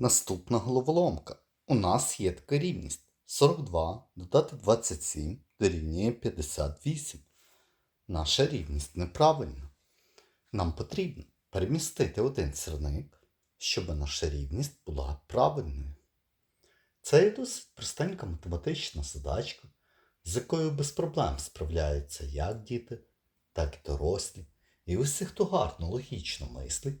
Наступна головоломка. У нас є така рівність. 42 додати 27 дорівнює 58. Наша рівність неправильна. Нам потрібно перемістити один сірник, щоб наша рівність була правильною. Це є досить простенька математична задачка, з якою без проблем справляються як діти, так і дорослі. І усі, хто гарно логічно мислить,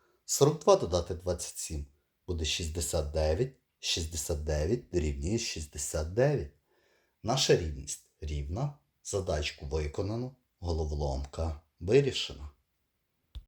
42 додати 27 буде 69, 69 дорівнює 69. Наша рівність рівна, задачку виконано, головоломка вирішена.